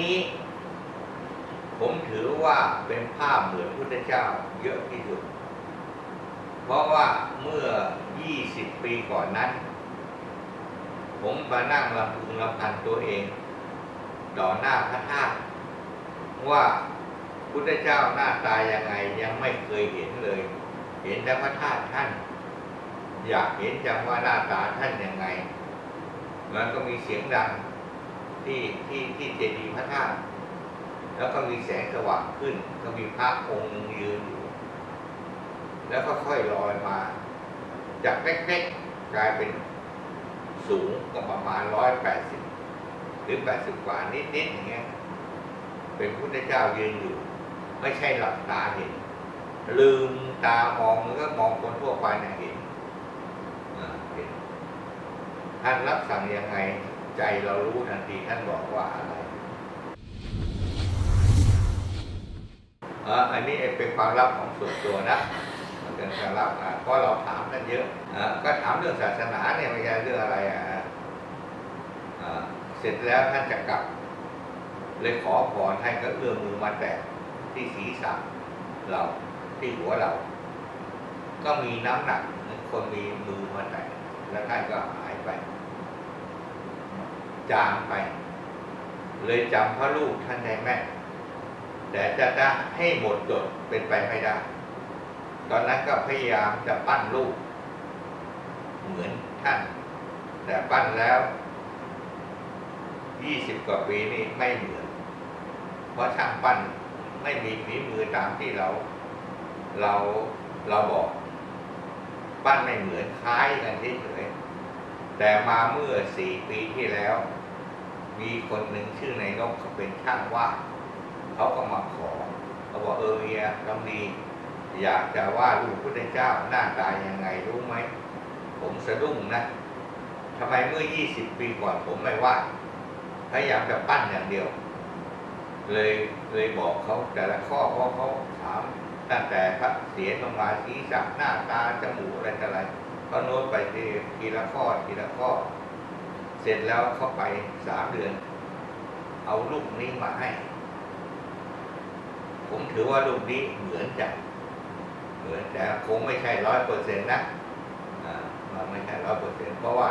นี้ ผมถือว่าเป็นภาพเหมือนพุทธเจ้าเยอะที่สุด เพราะว่าเมื่อ 20 ปีก่อนนั้น ผมมานั่งลำพึงลำพันตัวเองต่อหน้าพระธาตุว่าพุทธเจ้าหน้าตายังไงยังไม่เคยเห็นเลย เห็นแต่พระธาตุท่าน อยากเห็นจังว่าหน้าตาท่านยังไง มันก็มีเสียงดัง ที่ที่ที่เจดีย์พระธาตุแล้วก็มีแสงสว่างขึ้น ก็มีพระองค์หนึ่งยืนอยู่ แล้วก็ค่อยลอยมา จากเล็กๆกลายเป็นสูงก็ประมาณร้อยแปดสิบหรือแปดสิบกว่านิดๆอย่างเงี้ยเป็นพุทธเจ้ายืนอยู่ ไม่ใช่หลับตาเห็น ลืมตามองมันก็มองคนทั่วไปเนี่ยเห็นเห็นท่านรับสั่งยังไง ใจเรารู้ทันทีท่านบอกว่าอะไรอ่าอันนี้เป็นความลับของส่วนตัวนะเป็นความลับอะเพราะเราถามกันเยอะอ่าก็ถามเรื่องศาสนาเนี่ยไม่ใช่เรื่องอะไรอะเสร็จแล้วท่านจะกลับ เลยขอพรท่านก็เอื้อมมือมาแตะที่ศีรษะเราที่หัวเรา ก็มีน้ำหนักคนมีมือมาแตะแล้วท่านก็หายไป จางไป เลยจำพระลูกท่านได้แม่แต่จะจะให้หมดจดเป็นไปไม่ได้ ตอนนั้นก็พยายามจะปั้นลูก เหมือนท่าน แต่ปั้นแล้วยี่สิบกว่าปีนี่ไม่เหมือน เพราะช่างปั้นไม่มีฝีมือตามที่เรา เราเราบอก ปั้นไม่เหมือนคล้ายกันเฉยแต่มาเมื่อสี่ปีที่แล้ว มีคนหนึ่งชื่อนายนกเขาเป็นช่างวาดเขาก็มาขอเขาบอกเออเมียกำดีอยากจะวาดรูปพุทธเจ้าหน้าตายังไงรู้ไหม ผมสะดุ้งนะทำไมเมื่อ 20 ปีก่อนผมไม่วาดพยายามจะปั้นอย่างเดียว เลยเลยบอกเขาแต่ละข้อเพราะเขาถามตั้งแต่พระเสียรลงมาศีรษะหน้าตาจมูกอะไรต่ออะไรเขาโน้ตไปทีทีละข้อทีละข้อ เสร็จแล้วเข้าไปสามเดือน เอารูปนี้มาให้ ผมถือว่ารูปนี้เหมือนจังเหมือนแต่คงไม่ใช่ร้อยเปอร์เซ็นต์นะมันไม่ใช่ร้อยเปอร์เซ็นต์เพราะว่า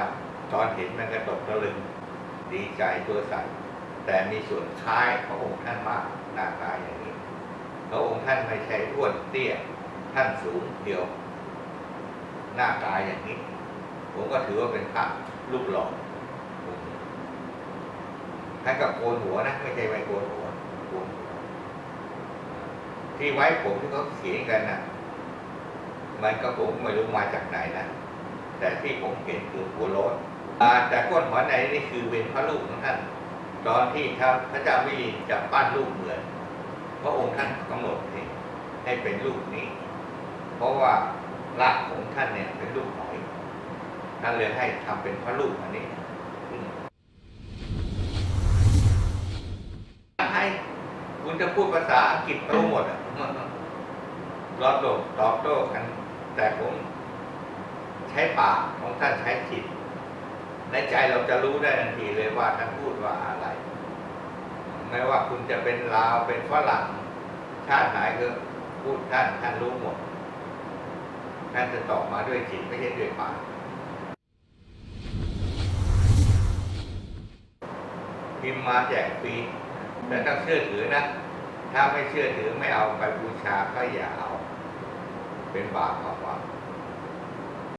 ตอนเห็นมันกระตกตะลึงดีใจตัวสั่นแต่มีส่วนคล้ายพระองค์ท่านมากหน้าตาอย่างนี้พระองค์ท่านไม่ใช่อ้วนเตี้ยท่านสูงเดียว หน้าตาอย่างนี้ ผมก็ถือว่าเป็นพระรูปหล่อ ท่านก็โกนหัวนะไม่ใช่ไม่โกนหัวโกนที่ไว้ผมที่เขาเขียนกันนะมันก็ผมไม่รู้มาจากไหนนะแต่ที่ผมเห็นคือหัวโล้นแต่ก้นหัวในนี่คือเป็นพระลูกของท่าน ตอนที่ท่านพระเจ้าวิรินจะปั้นลูกเหมือนพระองค์ท่านกำหนดเองให้เป็นลูกนี้ เพราะว่ารักของท่านเนี่ยเป็นลูกหอยท่านเลยให้ทำเป็นพระลูกอันนี้ จะพูดภาษาอังกฤษรู้หมดอะรอบโลกตอบโต้กัน แต่ผมใช้ปากของท่านใช้จิต ในใจเราจะรู้ได้ทันทีเลยว่าท่านพูดว่าอะไร ไม่ว่าคุณจะเป็นลาวเป็นฝรั่ง ชาติไหนก็พูดท่านท่านรู้หมด ท่านจะตอบมาด้วยจิตไม่ใช่ด้วยปากพิมพ์มาแจกฟรีแต่ต้องเชื่อถือนะ ถ้าไม่เชื่อถือไม่เอาไปบูชาก็อย่าเอา เป็นบาปมากกว่า